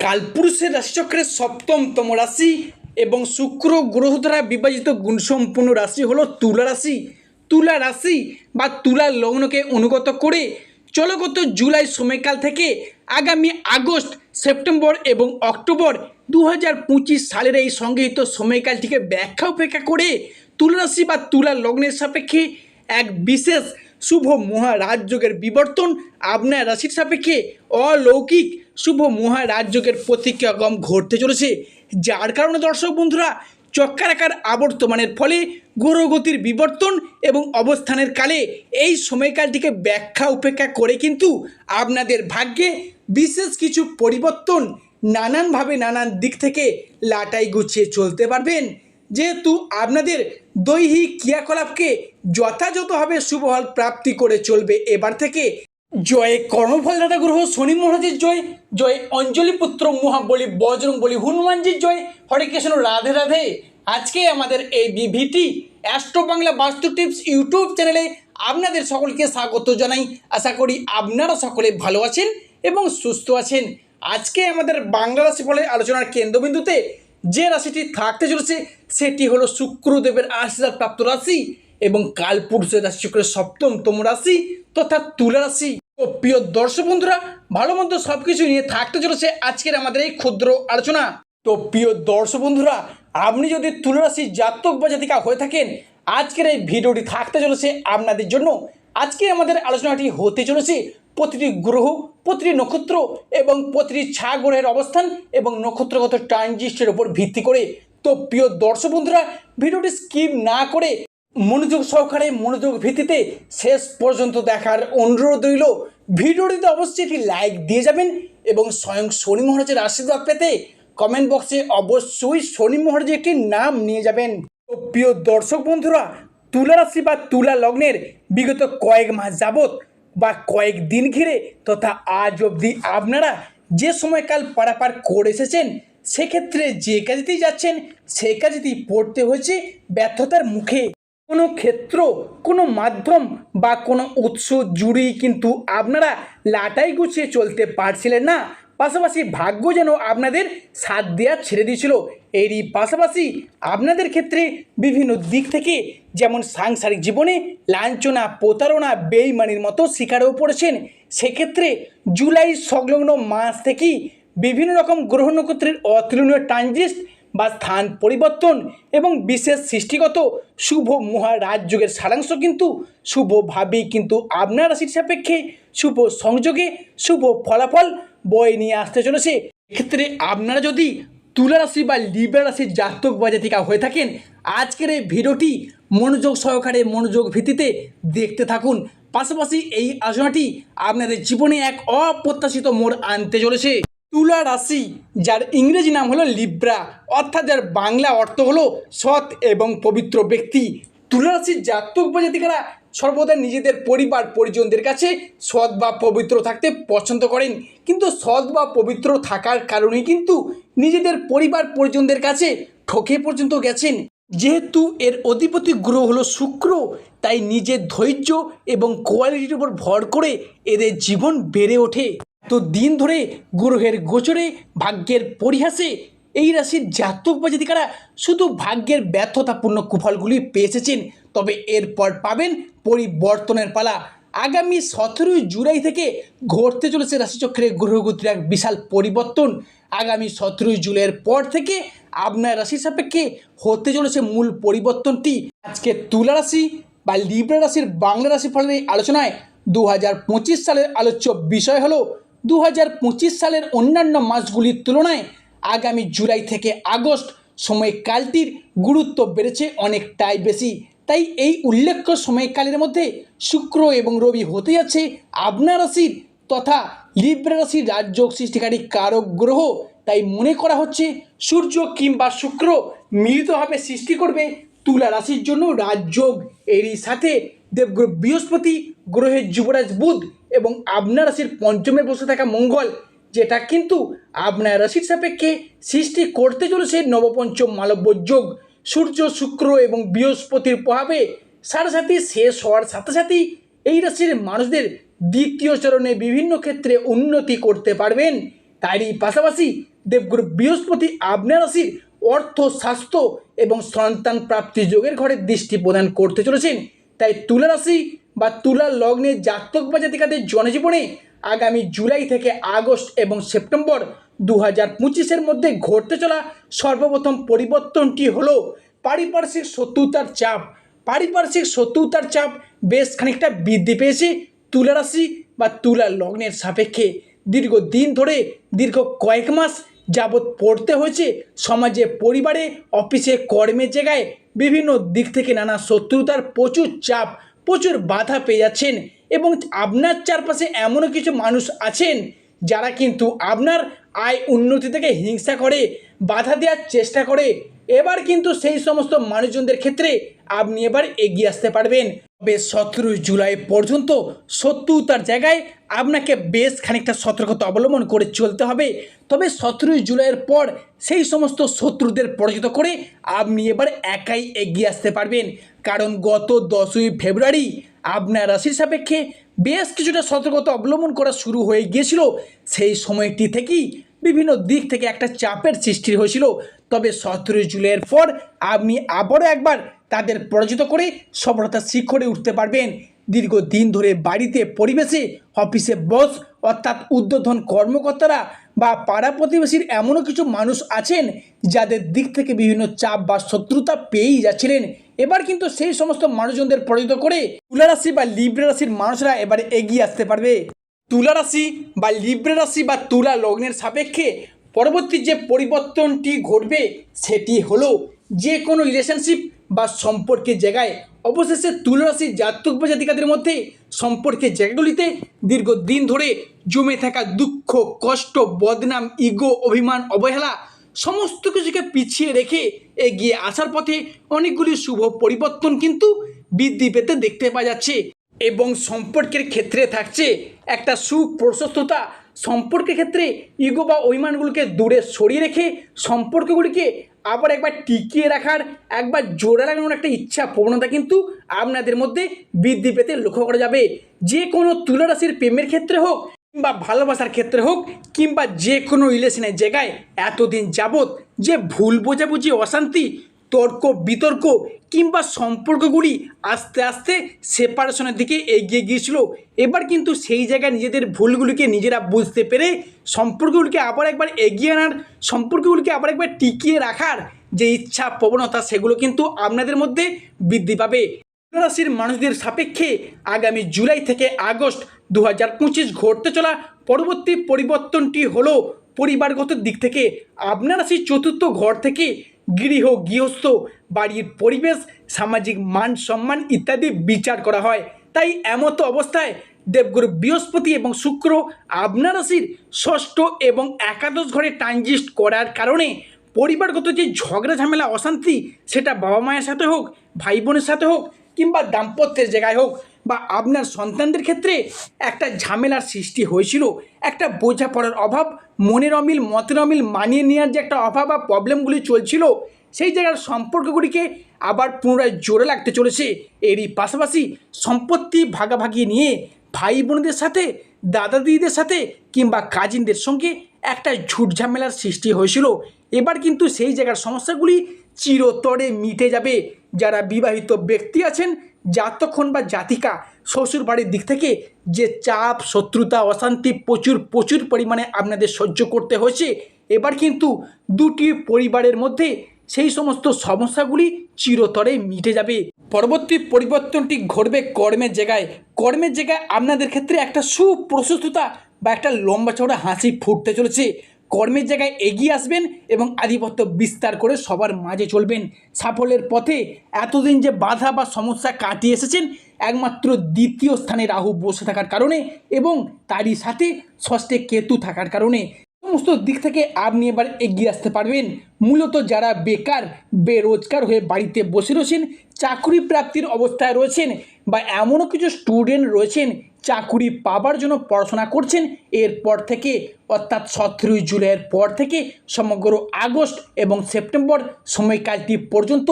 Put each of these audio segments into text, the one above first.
কালপুরুষের রাশিচক্রের সপ্তমতম রাশি এবং শুক্র গ্রহ দ্বারা বিভাজিত গুণসম্পন্ন রাশি হলো তুলা রাশি। তুলা রাশি বা তুলা লগ্নকে অনুগত করে চলগত জুলাই সময়কাল থেকে আগামী আগস্ট, সেপ্টেম্বর এবং অক্টোবর দু হাজার পঁচিশ সালের এই সংগৃহীত সময়কালটিকে ব্যাখ্যা উপেক্ষা করে তুলা রাশি বা তুলা লগ্নের সাপেক্ষে এক বিশেষ শুভ মহারাজযোগের বিবর্তন। আপনার রাশির সাপেক্ষে অলৌকিক শুভ মহারাজযোগের প্রতিক্রিয়াগম ঘটতে চলেছে। যার কারণে দর্শক বন্ধুরা, চক্রাকার আবর্তমানের ফলে গ্রহগতির বিবর্তন এবং অবস্থানের কালে এই সময়কালটিকে ব্যাখ্যা উপেক্ষা করে কিন্তু আপনাদের ভাগ্যে বিশেষ কিছু পরিবর্তন নানানভাবে নানান দিক থেকে লাটাই গুছিয়ে চলতে পারবেন। যেহেতু আপনাদের দৈহিক ক্রিয়াকলাপকে যথাযথভাবে শুভফল প্রাপ্তি করে চলবে। এবার থেকে জয় কর্মফলদাতা গ্রহ শনি মহারাজের জয় জয় অঞ্জলি পুত্র মহাবলী বজরং বলি হনুমানজির জয়। হরে কৃষ্ণ, রাধে রাধে। আজকে আমাদের এই বিভিটি অ্যাস্ট্রো বাংলা বাস্তু টিপস ইউটিউব চ্যানেলে আপনাদের সকলকে স্বাগত জানাই। আশা করি আপনারা সকলে ভালো আছেন এবং সুস্থ আছেন। আজকে আমাদের বাংলা রাশি ফলে আলোচনার কেন্দ্রবিন্দুতে যে রাশিটি থাকতে চলেছে, সেটি হলো শুক্রদেবের আশীর্বাদ প্রাপ্ত রাশি। এবং কালপুরুষের রাশি শুক্রের সপ্তমতম রাশি তথা তুলা রাশি। ও প্রিয় দর্শক বন্ধুরা, ভালো মন্দ সব কিছু নিয়ে থাকতে চলেছে আজকের আমাদের এই ক্ষুদ্র আলোচনা। তো প্রিয় দর্শক বন্ধুরা, আপনি যদি তুলা রাশি জাতক বা জাতিকা হয়ে থাকেন, আজকের এই ভিডিওটি থাকতে চলেছে আপনাদের জন্য। আজকে আমাদের আলোচনাটি হতে চলেছে প্রতিটি গ্রহ, প্রতিটি নক্ষত্র এবং প্রতিটি ছা গ্রহের অবস্থান এবং নক্ষত্রগত ট্রানজিস্টের উপর ভিত্তি করে। তো প্রিয় দর্শক বন্ধুরা, ভিডিওটি স্কিপ না করে মনোযোগ সহকারে মনোযোগ ভিত্তিতে শেষ পর্যন্ত দেখার অনুরোধ রইল। ভিডিওটিতে অবশ্যই একটি লাইক দিয়ে যাবেন এবং স্বয়ং শনি মহারাজের আশীর্বাদ পেতে কমেন্ট বক্সে অবশ্যই শনি মহারাজের একটি নাম নিয়ে যাবেন। প্রিয় দর্শক বন্ধুরা তুলা রাশি বা তুলা লগ্নের বিগত কয়েক মাস যাবত বা কয়েক দিন ঘিরে তথা আজ অবধি আপনারা যে সময়কাল পারাপার করে এসেছেন, সেক্ষেত্রে যে কাজেতেই যাচ্ছেন, সে কাজেতেই পড়তে হয়েছে ব্যর্থতার মুখে। কোনো ক্ষেত্র, কোনো মাধ্যম বা কোনো উৎস জুড়েই কিন্তু আপনারা লাটাই গুছিয়ে চলতে পারছিলেন না। পাশাপাশি ভাগ্য যেন আপনাদের সাথ দেওয়া ছেড়ে দিয়েছিল। এরই পাশাপাশি আপনাদের ক্ষেত্রে বিভিন্ন দিক থেকে যেমন সাংসারিক জীবনে লাঞ্ছনা, প্রতারণা, বেইমানির মতো শিকারেও পড়েছেন। সেক্ষেত্রে জুলাই সংলগ্ন মাস থেকেই বিভিন্ন রকম গ্রহ নক্ষত্রের অতুলনীয় ট্রানজিস্ট বা স্থান পরিবর্তন এবং বিশেষ সৃষ্টিগত শুভ মহারাজযোগের সারাংশ কিন্তু শুভভাবেই কিন্তু আপনার রাশির সাপেক্ষে শুভ সংযোগে শুভ ফলাফল বয়ে নিয়ে আসতে চলেছে। এক্ষেত্রে আপনারা যদি তুলা রাশি বা লিব্রা রাশির জাতক বা জাতিকা হয়ে থাকেন, আজকের এই ভিডিওটি মনোযোগ সহকারে মনোযোগ ভিত্তিতে দেখতে থাকুন। পাশাপাশি এই আলোচনাটি আপনাদের জীবনে এক অপ্রত্যাশিত মোড় আনতে চলেছে। তুলা রাশি, যার ইংরেজি নাম হলো লিব্রা, অর্থাৎ যার বাংলা অর্থ হলো সৎ এবং পবিত্র ব্যক্তি। তুলা রাশির জাতক বা সর্বদা নিজেদের পরিবার পরিজনদের কাছে সৎ বা পবিত্র থাকতে পছন্দ করেন। কিন্তু সৎ বা পবিত্র থাকার কারণেই কিন্তু নিজেদের পরিবার পরিজনদের কাছে ঠকে পর্যন্ত গেছেন। যেহেতু এর অধিপতি গ্রহ হলো শুক্র, তাই নিজের ধৈর্য এবং কোয়ালিটির উপর ভর করে এদের জীবন বেড়ে ওঠে। তো দিন ধরে গ্রহের গোচরে, ভাগ্যের পরিহাসে এই রাশির জাতক বা শুধু ভাগ্যের ব্যর্থতাপূর্ণ কুফলগুলি পেয়ে এসেছেন তবে এরপর পাবেন পরিবর্তনের পালা। আগামী সতেরোই জুলাই থেকে ঘটতে চলেছে রাশিচক্রে গ্রহগতির এক বিশাল পরিবর্তন। আগামী সতেরোই জুলাইয়ের পর থেকে আপনার রাশির সাপেক্ষে হতে চলেছে মূল পরিবর্তনটি। আজকে তুলা রাশি বা লিব্রা রাশির বাংলা রাশি ফলের এই আলোচনায় দু হাজার পঁচিশ সালের আলোচ্য বিষয় হলো দু হাজার পঁচিশ সালের অন্যান্য মাসগুলির তুলনায় আগামী জুলাই থেকে আগস্ট সময়কালটির গুরুত্ব বেড়েছে অনেকটাই বেশি। তাই এই উল্লেখ্য সময়কালের মধ্যে শুক্র এবং রবি হতে যাচ্ছে আপনার রাশির তথা লিব্রা রাশির রাজযোগ সৃষ্টিকারী কারক গ্রহ। তাই মনে করা হচ্ছে সূর্য কিংবা শুক্র মিলিতভাবে সৃষ্টি করবে তুলা রাশির জন্য রাজযোগ। এরই সাথে দেবগ্রহ বৃহস্পতি, গ্রহের যুবরাজ বুধ এবং আপনার রাশির পঞ্চমে বসে থাকা মঙ্গল, যেটা কিন্তু আপনার রাশির সাপেক্ষে সৃষ্টি করতে চলেছে নবপঞ্চম মালব্য যোগ। সূর্য, শুক্র এবং বৃহস্পতির প্রভাবে সাড়ে সাথে শেষ হওয়ার সাথে সাথেই এই রাশির মানুষদের দ্বিতীয় চরণে বিভিন্ন ক্ষেত্রে উন্নতি করতে পারবেন। তারই পাশাপাশি দেবগুরু বৃহস্পতি আপনার রাশির অর্থ, স্বাস্থ্য এবং সন্তান প্রাপ্তি যোগের ঘরে দৃষ্টি প্রদান করতে চলেছেন। তাই তুলা রাশি বা তুলা লগ্নে জাতক বা জাতিকাদের জনজীবনে আগামী জুলাই থেকে আগস্ট এবং সেপ্টেম্বর দু হাজার পঁচিশের মধ্যে ঘটতে চলা সর্বপ্রথম পরিবর্তনটি হলো পারিপার্শ্বিক শত্রুতার চাপ। পারিপার্শ্বিক শত্রুতার চাপ বেশ খানিকটা বৃদ্ধি পেয়েছে তুলা রাশি বা তুলা লগ্নের সাপেক্ষে। দীর্ঘ দিন ধরে, দীর্ঘ কয়েক মাস যাবৎ পড়তে হয়েছে সমাজে, পরিবারে, অফিসে, কর্মের জায়গায় বিভিন্ন দিক থেকে নানা শত্রুতার প্রচুর চাপ, প্রচুর বাধা পেয়ে যাচ্ছেন এবং আপনার চারপাশে এমনও কিছু মানুষ আছেন যারা কিন্তু আপনার আয় উন্নতি থেকে হিংসা করে, বাধা দেওয়ার চেষ্টা করে। এবার কিন্তু সেই সমস্ত মানুষজনদের ক্ষেত্রে আপনি এবার এগিয়ে আসতে পারবেন। তবে সতেরোই জুলাই পর্যন্ত শত্রুতার জায়গায় আপনাকে বেশ খানিকটা সতর্কতা অবলম্বন করে চলতে হবে। তবে সতেরোই জুলাইয়ের পর সেই সমস্ত শত্রুদের পরাজিত করে আপনি এবার একাই এগিয়ে আসতে পারবেন। কারণ গত দশই ফেব্রুয়ারি আপনার রাশির সাপেক্ষে বেশ কিছুটা সতর্কতা অবলম্বন করা শুরু হয়ে গিয়েছিল। সেই সময়টি থেকেই বিভিন্ন দিক থেকে একটা চাপের সৃষ্টি হয়েছিল। তবে সতেরোই জুলাইয়ের পর আপনি আবারও একবার তাদের পরাজিত করে সফলতার শিখরে উঠতে পারবেন। দীর্ঘদিন ধরে বাড়িতে পরিবেশে অফিসে বস অর্থাৎ উদ্বোধন কর্মকর্তারা বা পাড়া প্রতিবেশীর এমনও কিছু মানুষ আছেন যাদের দিক থেকে বিভিন্ন চাপ বা শত্রুতা পেয়েই যাচ্ছিলেন। এবার কিন্তু সেই সমস্ত মানুষজনদের পরাজিত করে তুলা রাশি বা লিব্রা রাশির মানুষরা এবারে এগিয়ে আসতে পারবে। তুলা রাশি বা লিব্রা রাশি বা তুলা লগ্নের সাপেক্ষে পরবর্তী যে পরিবর্তনটি ঘটবে, সেটি হলো যে কোনো রিলেশনশিপ বা সম্পর্কের জায়গায় অবশেষে তুলা রাশির জাতক বা জাতিকাদের মধ্যে সম্পর্কের জায়গাগুলিতে দীর্ঘদিন ধরে জমে থাকা দুঃখ, কষ্ট, বদনাম ইগো অভিমান, অবহেলা সমস্ত কিছুকে পিছিয়ে রেখে এগিয়ে আসার পথে অনেকগুলি শুভ পরিবর্তন কিন্তু বৃদ্ধি পেতে দেখতে পাওয়া যাচ্ছে এবং সম্পর্কের ক্ষেত্রে থাকছে একটা সুপ্রশস্ততা সম্পর্কের ক্ষেত্রে ইগো বা অভিমানগুলোকে দূরে সরিয়ে রেখে সম্পর্কগুলিকে আবার একবার টিকিয়ে রাখার, একবার জোড়া লাগানোর একটা ইচ্ছা, প্রবণতা কিন্তু আপনাদের মধ্যে বৃদ্ধি পেতে লক্ষ্য করা যাবে। যে কোনো তুলা রাশির প্রেমের ক্ষেত্রে হোক কিংবা ভালোবাসার ক্ষেত্রে হোক কিংবা যে কোনো রিলেশনের জায়গায় এতদিন যাবৎ যে ভুল বোঝাবুঝি, অশান্তি, তর্ক, বিতর্ক কিংবা সম্পর্কগুলি আস্তে আস্তে সেপারেশনের দিকে এগিয়ে গিয়েছিল। এবার কিন্তু সেই জায়গায় নিজেদের ভুলগুলিকে নিজেরা বুঝতে পেরে সম্পর্কগুলিকে আবার একবার এগিয়ে আনার, সম্পর্কগুলিকে আবার একবার টিকিয়ে রাখার যে ইচ্ছা, প্রবণতা, সেগুলো কিন্তু আপনাদের মধ্যে বৃদ্ধি পাবে। রাশির মানুষদের সাপেক্ষে আগামী জুলাই থেকে আগস্ট দু হাজার পঁচিশ ঘটতে চলা পরবর্তী পরিবর্তনটি হলো পরিবারগত দিক থেকে। আপনার রাশির চতুর্থ ঘর থেকে গৃহ গৃহস্থ বাড়ির পরিবেশ, সামাজিক মান সম্মান ইত্যাদি বিচার করা হয়। তাই এমতো অবস্থায় দেবগুরু বৃহস্পতি এবং শুক্র আপনার ষষ্ঠ এবং একাদশ ঘরে ট্রানজিস্ট করার কারণে পরিবারগত যে ঝগড়া, ঝামেলা, অশান্তি, সেটা বাবা মায়ের সাথে হোক, ভাই বোনের সাথে হোক কিংবা দাম্পত্যের জায়গায় হোক বা আপনার সন্তানদের ক্ষেত্রে একটা ঝামেলার সৃষ্টি হয়েছিল, একটা বোঝাপড়ার অভাব, মনের অমিল, মতের অমিল মানিয়ে নেওয়ার যে একটা অভাব বা প্রবলেমগুলি চলছিল, সেই জায়গার সম্পর্কগুলিকে আবার পুনরায় জোরে লাগতে চলেছে। এরই পাশাপাশি সম্পত্তি ভাগাভাগি নিয়ে ভাই বোনদের সাথে দাদা দিদিদের সাথে কিংবা কাজিনদের সঙ্গে একটা ঝুট ঝামেলার সৃষ্টি হয়েছিল। এবার কিন্তু সেই জায়গার সমস্যাগুলি চিরতরে মিটে যাবে। যারা বিবাহিত ব্যক্তি আছেন জাতক্ষণ বা জাতিকা শ্বশুর বাড়ির দিক থেকে যে চাপ, শত্রুতা, অশান্তি প্রচুর প্রচুর পরিমাণে আপনাদের সহ্য করতে হয়েছে। এবার কিন্তু দুটি পরিবারের মধ্যে সেই সমস্ত সমস্যাগুলি চিরতরে মিটে যাবে। পরবর্তী পরিবর্তনটি ঘটবে কর্মের জায়গায়। কর্মের জায়গায় আপনাদের ক্ষেত্রে একটা সুপ্রশস্ততা বা একটা লম্বা চওড়া হাসি ফুটতে চলেছে। কর্মের জায়গায় এগিয়ে আসবেন এবং আধিপত্য বিস্তার করে সবার মাঝে চলবেন। সাফল্যের পথে এতদিন যে বাধা বা সমস্যা কাটিয়ে এসেছেন, একমাত্র দ্বিতীয় স্থানে রাহু বসে থাকার কারণে এবং তারই সাথে ষষ্ঠে কেতু থাকার কারণে। সমস্ত দিক থেকে আপনি এবার এগিয়ে আসতে পারবেন। মূলত যারা বেকার, বেরোজগার হয়ে বাড়িতে বসে রয়েছেন, চাকরি প্রাপ্তির অবস্থায় রয়েছেন বা এমনও কিছু স্টুডেন্ট রয়েছেন চাকুরি পাবার জন্য পড়াশোনা করছেন। এরপর থেকে, অর্থাৎ সতেরোই জুলাইয়ের পর থেকে সমগ্র আগস্ট এবং সেপ্টেম্বর সময়কালটি পর্যন্ত,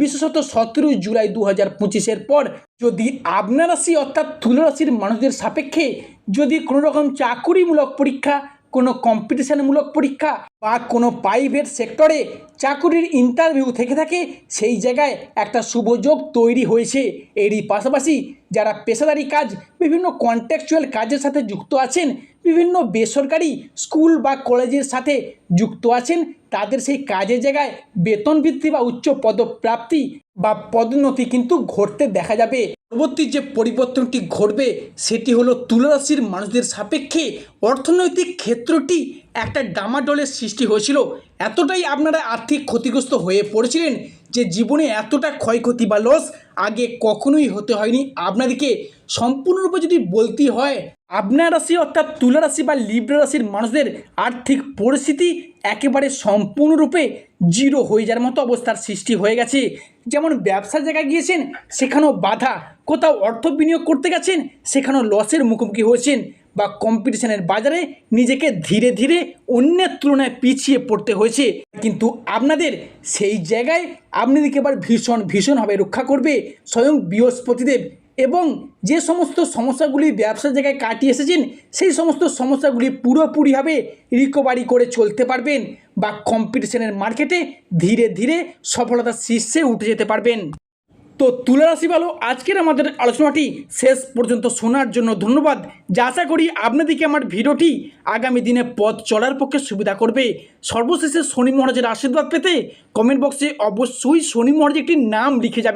বিশেষত সতেরোই জুলাই দু হাজার পঁচিশের পর যদি আপনার রাশি অর্থাৎ তুলা রাশির মানুষদের সাপেক্ষে যদি কোনোরকম চাকুরিমূলক পরীক্ষা কোনো কম্পিটিশনমূলক পরীক্ষা বা কোনো প্রাইভেট সেক্টরে চাকুরির ইন্টারভিউ থেকে থাকে, সেই জায়গায় একটা শুভযোগ তৈরি হয়েছে। এরই পাশাপাশি যারা পেশাদারি কাজ, বিভিন্ন কন্ট্যাকচুয়াল কাজের সাথে যুক্ত আছেন, বিভিন্ন বেসরকারি স্কুল বা কলেজের সাথে যুক্ত আছেন, তাদের সেই কাজের জায়গায় বেতন বৃদ্ধি বা উচ্চ পদপ্রাপ্তি বা পদোন্নতি কিন্তু ঘটতে দেখা যাবে। পরবর্তী যে পরিবর্তনটি ঘটবে, সেটি হলো তুলারাশির মানুষদের সাপেক্ষে অর্থনৈতিক ক্ষেত্রটি একটা ডামাডোলের সৃষ্টি হয়েছিল। এতটাই আপনারা আর্থিক ক্ষতিগ্রস্ত হয়ে পড়েছিলেন যে জীবনে এতটা ক্ষয়ক্ষতি বা লস আগে কখনোই হতে হয়নি। আপনাদেরকে সম্পূর্ণরূপে যদি বলতে হয়, আপনার রাশি অর্থাৎ তুলা রাশি বা লিব্রা রাশির মানুষদের আর্থিক পরিস্থিতি একেবারে সম্পূর্ণরূপে জিরো হয়ে যাওয়ার মতো অবস্থার সৃষ্টি হয়ে গেছে। যেমন ব্যবসার জায়গায় গিয়েছেন, সেখানেও বাধা, কোথাও অর্থ বিনিয়োগ করতে গেছেন, সেখানেও লসের মুখোমুখি হয়েছেন। বা কম্পিটিশনের বাজারে নিজেকে ধীরে ধীরে অন্যের তুলনায় পিছিয়ে পড়তে হয়েছে। কিন্তু আপনাদের সেই জায়গায় আপনাদেরকে এবার ভীষণ, ভীষণভাবে রক্ষা করবে স্বয়ং বৃহস্পতিদেব এবং যে সমস্ত সমস্যাগুলি ব্যবসার জায়গায় কাটিয়ে এসেছেন, সেই সমস্ত সমস্যাগুলি পুরোপুরিভাবে রিকভারি করে চলতে পারবেন বা কম্পিটিশনের মার্কেটে ধীরে ধীরে সফলতার শীর্ষে উঠে যেতে পারবেন। তো তুলা রাশি ভালো আজকের আমাদের আলোচনাটি শেষ পর্যন্ত শোনার জন্য ধন্যবাদ। যা আশা করি আপনাদেরকে আমার ভিডিওটি আগামী দিনে পথ চলার পক্ষে সুবিধা করবে। সর্বশেষে শনি মহারাজের আশীর্বাদ পেতে কমেন্ট বক্সে অবশ্যই শনি মহারাজ একটি নাম লিখে যাবেন